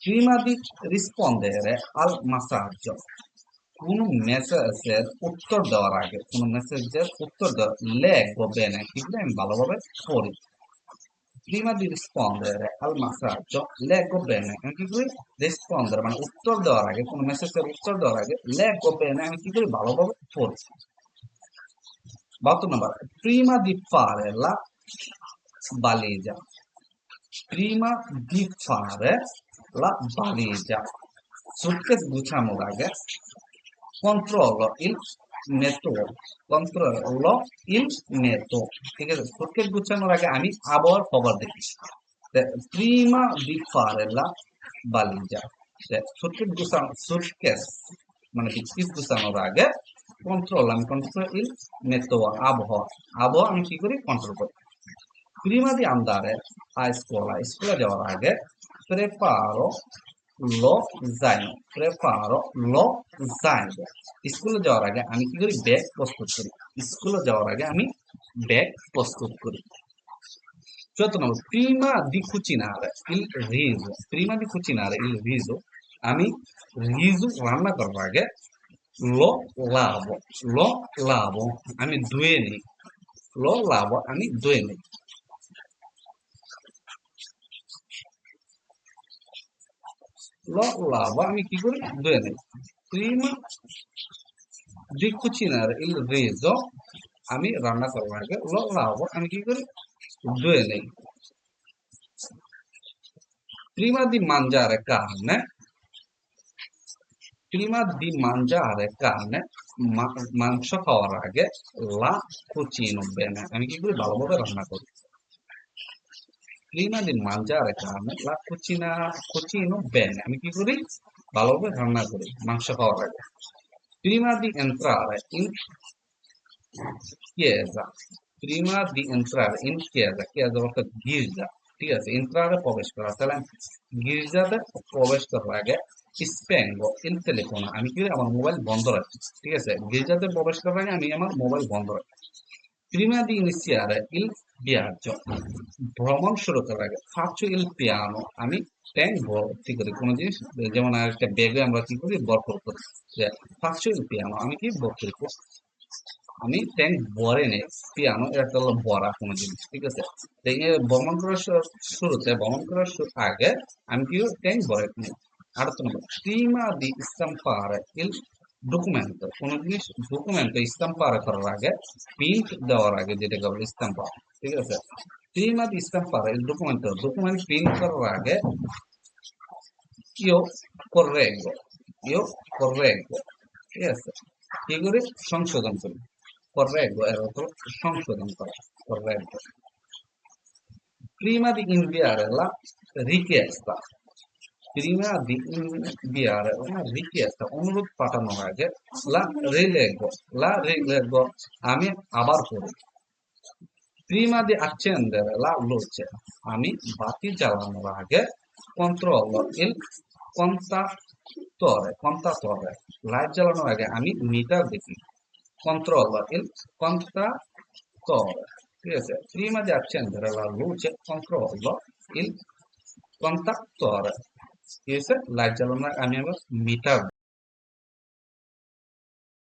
Prima di rispondere al massaggio, কোন মেসেজের উত্তর দেওয়ার আগে কোন মেসেজের উত্তর দেওয়ার লেখবো বেনে কিন্তু আমি ভালোভাবে পড়ি prima di rispondere al massaggio leggo bene আমি কি করি রিসপন্ডার মানে উত্তর দেওয়ার আগে কোন মেসেজের উত্তর দেওয়ার আগে leggo bene আমি কি করি ভালোভাবে পড়ি বাহাত্তর নম্বর prima di fare la valigia prima di fare la valigia. Suitcase গুছানোর আগে controllo il metodo. Controllo il metodo. ঠিক আছে সুটকেস গুছানোর আগে আমি আবহাওয়ার খবর দেখি prima di fare la valigia. Suitcase গুছানো সুটকেস মানে বিস্কিট গুছানোর আগে কন্ট্রোল আমি কন্ট্রোল ইল মেতোয়া আবহাওয়া আবহাওয়া আমি কি করি কন্ট্রোল করি prima di andare a scuola স্কুলে যাওয়ার আগে preparo lo zaino, preparo lo zaino. স্কুলে যাওয়ার আগে আমি কি করি ব্যাগ প্রস্তুত করি স্কুলে যাওয়ার আগে আমি ব্যাগ প্রস্তুত করি চতুর্থ নম্বর prima di cucinare il riso, prima di cucinare il riso আমি রিজু রান্না করার আগে লো লাভ লো লাভ আমি ধুয়ে নিই লো লাভ আমি ধুয়ে নিই লো লাভ আমি কি করি ধুয়ে নিই prima di cucinare il riso আমি রান্না করার আগে লাভ আমি কি করি ধুয়ে নিই prima di mangiare carne, prima di mangiare carne মাংস খাওয়ার আগে লা কুচিনো বেনে আমি কি করি ভালোভাবে রান্না করি prima di mangiare carne la cucina cucino bene আমি কি করি? ভালোভাবে রান্না করি, মাংস খাওয়ার আগে। prima di entrare in chiesa prima di entrare in chiesa chiesa অর্থাৎ গির্জা। ঠিক আছে? এন্ট্রারে প্রবেশ করা। তাহলে গির্জাতে প্রবেশ করার আগে স্প্যাঙ্গো ইল টেলিফোন। আমি কি আমার মোবাইল বন্ধ রাখি। ঠিক আছে? গির্জাতে প্রবেশ করার আগে আমি আমার মোবাইল বন্ধ রাখি। prima di iniziare il viaggio ভ্রমণ শুরু করার আগে faccio il piano, আমি ট্যাঙ্ক ভর্তি করি, কোনো জিনিস, যেমন একটা ব্যাগে আমরা কি করি ভরপুর করি যে faccio il piano, আমি কি ভর্তি করি আমি ট্যাঙ্ক ভরে নেই পিয়ানো এটা হলো ভরা কোনো জিনিস, ঠিক আছে? ভ্রমণ করার শুরুতে, ভ্রমণ করার আগে আমি কি ট্যাঙ্ক ভরে নেই। prima di stampare il documento কোন জিনিস ডকুমেন্ট স্টাম্পারে করার আগে প্রিন্ট দেওয়ার আগে যেটাকে বলে স্টাম্পার ঠিক আছে prima di stampare il documento document print করার আগে io correggo io correggo ঠিক আছে কি করি সংশোধন করি correggo এর অর্থ সংশোধন করা correggo prima di inviare la richiesta prima di inviare una richiesta অনুরোধ পাঠানোর আগে la rileggo la rileggo আমি আবার পড়ি prima di accendere la luce আমি বাতি জ্বালানোর আগে controllo il contatore contatore light জ্বালানোর আগে আমি মিটার দেখি controllo il contatore ঠিক আছে prima di accendere la luce controllo il contatore ঠিক আছে লাইট জ্বালানোর আগে আমি আবার মিটার